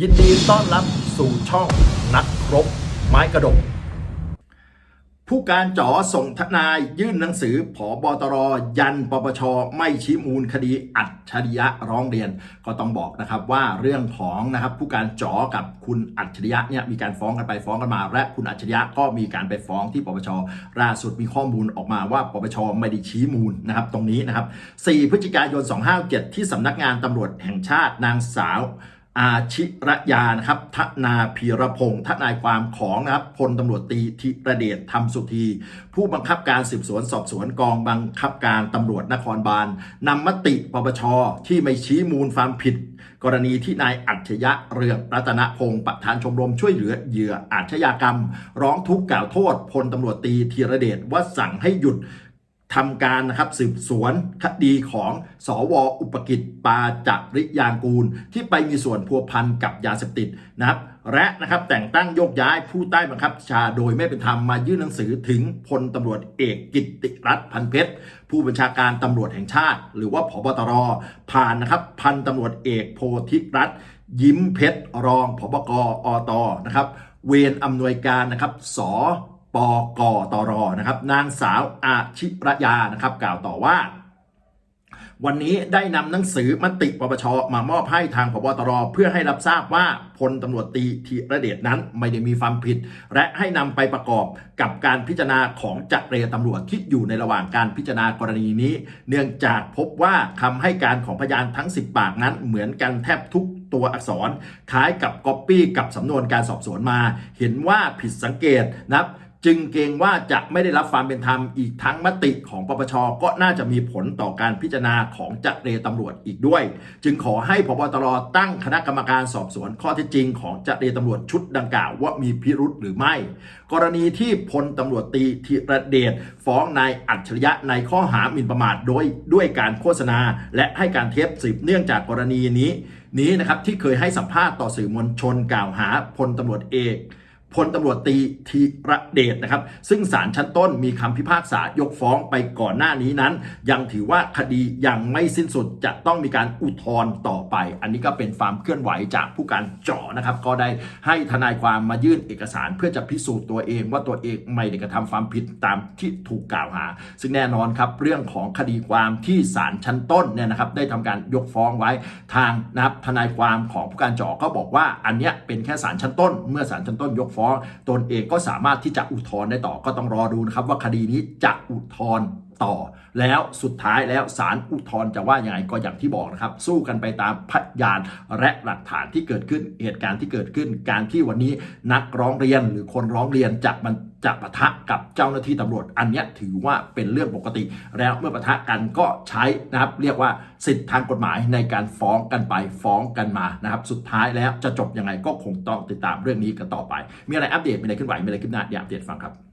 ยินดีต้อนรับสู่ช่องนักรบไม้กระดก ผู้การจ๋อส่งทนายยื่นหนังสือผอบอตรยันปปช ไม่ชี้มูลคดีอัจฉริยะร้องเรียน ก็ต้องบอกนะครับว่าเรื่องของนะครับผู้การจ๋อกับคุณอัจฉริยะเนี่ยมีการฟ้องกันไปฟ้องกันมา และคุณอัจฉริยะก็มีการไปฟ้องที่ปปชล่าสุดมีข้อมูลออกมาว่าปปชไม่ได้ชี้มูลนะครับตรงนี้นะครับ 4 พฤศจิกายน 257 ที่สำนักงานตำรวจแห่งชาตินางสาว อาชิระยานะครับทนาพีรพงศ์ทนายความของนะครับพลตำรวจตีธิระเดชธรรมสุธี ผู้บังคับการสืบสวนสอบสวนกองบังคับการตำรวจนครบาลนำมติปปชที่ไม่ชี้มูลความผิด กรณีที่นายอัจฉริยะเรืองรัตนพงศ์ประธานชมรมช่วยเหลือเหยื่ออาชญากรรม ร้องทุกข์กล่าวโทษพลตำรวจตีธีระเดชว่าสั่งให้หยุด ทำการนะครับสืบสวนคดีของสวอุปกิจปาจริยางกูล ที่ไปมีส่วนพัวพันกับยาเสพติดนะครับและนะครับแต่งตั้งโยกย้ายผู้ใต้บังคับบัญชาโดยไม่เป็นธรรมมายื่นหนังสือถึงพลตำรวจเอกกิตติรัตน์พันเพชรผู้บัญชาการตำรวจแห่งชาติ หรือว่าผบตรผ่านนะครับพันตำรวจเอกโพธิรัตน์ยิ้มเพชรรองผบกอตนะครับ เวรอำนวยการนะครับส ปกตรนะครับนางสาวอาชิระยานะครับกล่าวต่อว่า วันนี้ได้นำหนังสือมติปปชมามอบให้ทางพบตรเพื่อให้รับทราบว่าพลตำรวจตรีธีระเดชนั้นไม่ได้มีความผิด และให้นำไปประกอบกับการพิจารณาของจักเรตำรวจที่อยู่ในระหว่างการพิจารณากรณีนี้ เนื่องจากพบว่าคำให้การของพยานทั้ง 10 ปากนั้นเหมือนกันแทบทุกตัวอักษรคล้ายกับก๊อปปี้กับสำนวนการสอบสวนมา เห็นว่าผิดสังเกตนะครับ จึงเกรงว่าจะไม่ได้รับความเป็นธรรมอีกทั้งมติของปปชก็น่าจะมีผลต่อการพิจารณาของจักรเรตำรวจอีกด้วย จึงขอให้พบตรตั้งคณะกรรมการสอบสวนข้อเท็จจริงของจักรเรตำรวจชุดดังกล่าวว่ามีพิรุษหรือไม่ กรณีที่พลตำรวจตรีธีระเดชฟ้องนายอัจฉริยะในข้อหาหมิ่นประมาทโดยด้วยการโฆษณา และให้การเท็จสืบเนื่องจากกรณีนี้นี้นะครับที่เคยให้สัมภาษณ์ต่อสื่อมวลชนกล่าวหาพลตำรวจเอก พลตำรวจตีธีระเดชนะครับ ซึ่งศาลชั้นต้นมีคำพิพากษายกฟ้องไปก่อนหน้านี้นั้น ยังถือว่าคดียังไม่สิ้นสุดจะต้องมีการอุทธรณ์ต่อไป อันนี้ก็เป็นความเคลื่อนไหวจากผู้การจ่อนะครับ ก็ได้ให้ทนายความมายื่นเอกสารเพื่อจะพิสูจน์ตัวเองว่าตัวเองไม่ได้กระทำความผิดตามที่ถูกกล่าวหา ซึ่งแน่นอนครับเรื่องของคดีความที่ศาลชั้นต้นเนี่ยนะครับได้ทำการยกฟ้องไว้ทางนะครับทนายความของผู้การจ่อก็บอกว่าอันเนี้ยเป็นแค่ศาลชั้นต้น เมื่อศาลชั้นต้นยกฟ้องตนเองก็สามารถที่จะอุทธรณ์ได้ต่อก็ต้องรอดูนะครับว่าคดีนี้จะอุทธรณ์ ต่อ แล้วสุดท้ายแล้วศาลอุทธรณ์จะว่ายังไงก็อย่างที่บอกนะครับ สู้กันไปตามพยานและหลักฐานที่เกิดขึ้นเหตุการณ์ที่เกิดขึ้น การที่วันนี้นักร้องเรียนหรือคนร้องเรียนจะมันจะปะทะกับเจ้าหน้าที่ตำรวจ อันนี้ถือว่าเป็นเรื่องปกติ แล้วเมื่อปะทะกันก็ใช้นะครับเรียกว่าสิทธิทางกฎหมายในการฟ้องกันไปฟ้องกันมานะครับสุดท้ายแล้วจะจบยังไงก็คงต้องติดตามเรื่องนี้กันต่อไป มีอะไรอัปเดตมีอะไรขึ้นไหวมีอะไรขึ้นหน้าเดี๋ยวอัปเดตฟังครับ